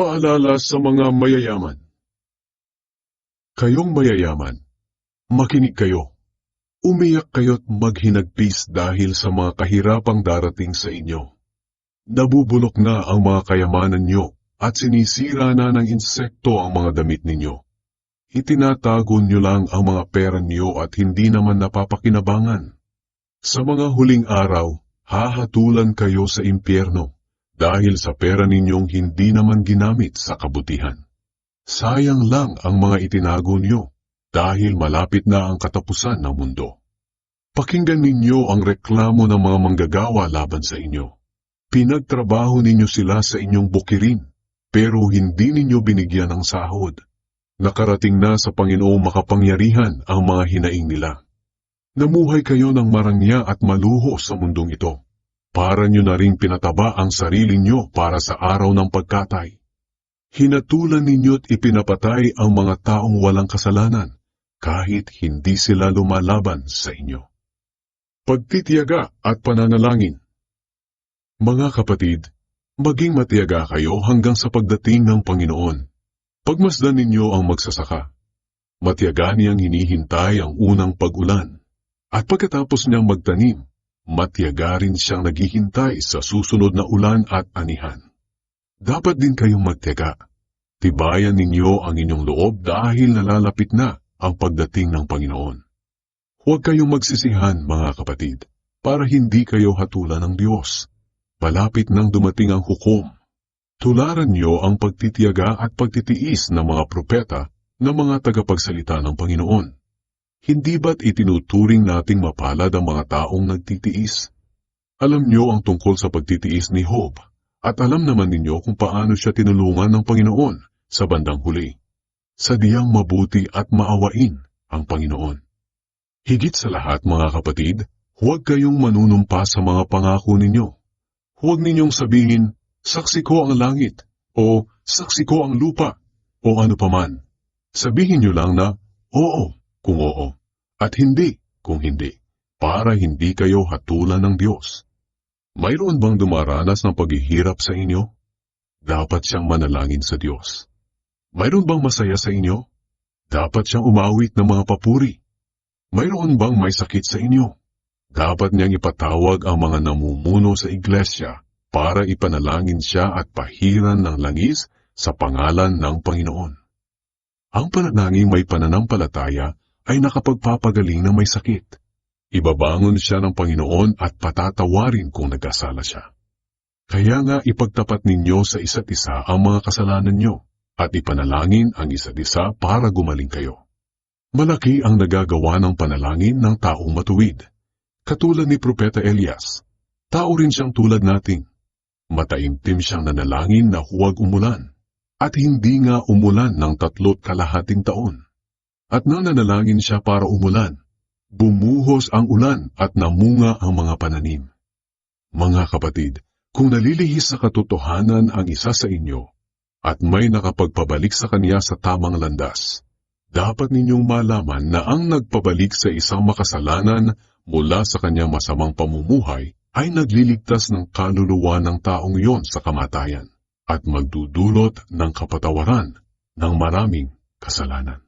Paalala sa mga mayayaman. Kayong mayayaman, makinig kayo. Umiyak kayo't maghinagpis dahil sa mga kahirapang darating sa inyo. Nabubulok na ang mga kayamanan nyo at sinisira na ng insekto ang mga damit ninyo. Itinatago nyo lang ang mga pera nyo at hindi naman napapakinabangan. Sa mga huling araw, hahatulan kayo sa impyerno dahil sa pera ninyong hindi naman ginamit sa kabutihan. Sayang lang ang mga itinago nyo dahil malapit na ang katapusan ng mundo. Pakinggan ninyo ang reklamo ng mga manggagawa laban sa inyo. Pinagtrabaho ninyo sila sa inyong bukirin, pero hindi ninyo binigyan ng sahod. Nakarating na sa Panginoong makapangyarihan ang mga hinaing nila. Namuhay kayo ng marangya at maluho sa mundong ito. Para nyo na rin pinataba ang sarili nyo para sa araw ng pagkatay. Hinatulan ninyo't ipinapatay ang mga taong walang kasalanan kahit hindi sila lumalaban sa inyo. Pagtitiyaga at pananalangin Mga kapatid, maging matiyaga kayo hanggang sa pagdating ng Panginoon. Pagmasdan ninyo ang magsasaka. Matiyaga niyang hinihintay ang unang pag-ulan. At pagkatapos niyang magtanim, matiyaga rin siyang naghihintay sa susunod na ulan at anihan. Dapat din kayong magtiyaga. Tibayan ninyo ang inyong loob dahil nalalapit na ang pagdating ng Panginoon. Huwag kayong magsisihan, mga kapatid, para hindi kayo hatulan ng Diyos. Malapit nang dumating ang hukom. Tularan niyo ang pagtitiyaga at pagtitiis ng mga propeta na mga tagapagsalita ng Panginoon. Hindi ba't itinuturing nating mapalad ang mga taong nagtitiis? Alam niyo ang tungkol sa pagtitiis ni Job at alam naman ninyo kung paano siya tinulungan ng Panginoon sa bandang huli. Sadyang mabuti at maawain ang Panginoon. Higit sa lahat mga kapatid, huwag kayong manunumpa sa mga pangako ninyo. Huwag ninyong sabihin, saksi ko ang langit, o saksi ko ang lupa, o ano paman. Sabihin nyo lang na, oo, kung oo, at hindi, kung hindi, para hindi kayo hatulan ng Diyos. Mayroon bang dumaranas ng paghihirap sa inyo? Dapat siyang manalangin sa Diyos. Mayroon bang masaya sa inyo? Dapat siyang umawit ng mga papuri. Mayroon bang may sakit sa inyo? Dapat niyang ipatawag ang mga namumuno sa iglesia para ipanalangin siya at pahiran ng langis sa pangalan ng Panginoon. Ang panalangin may pananampalataya ay nakapagpapagaling ng may sakit. Ibabangon siya ng Panginoon at patatawarin kung nagkasala siya. Kaya nga ipagtapat ninyo sa isa't isa ang mga kasalanan nyo at ipanalangin ang isa't isa para gumaling kayo. Malaki ang nagagawa ng panalangin ng taong matuwid. Katulad ni Propeta Elias, tao rin siyang tulad nating. Mataimtim siyang nanalangin na huwag umulan, at hindi nga umulan ng tatlot kalahating taon. At nang nanalangin siya para umulan, bumuhos ang ulan at namunga ang mga pananim. Mga kapatid, kung nalilihis sa katotohanan ang isa sa inyo, at may nakapagpabalik sa kanya sa tamang landas, dapat ninyong malaman na ang nagpabalik sa isang makasalanan mula sa kanyang masamang pamumuhay ay nagliligtas ng kaluluwa ng taong iyon sa kamatayan at magdudulot ng kapatawaran ng maraming kasalanan.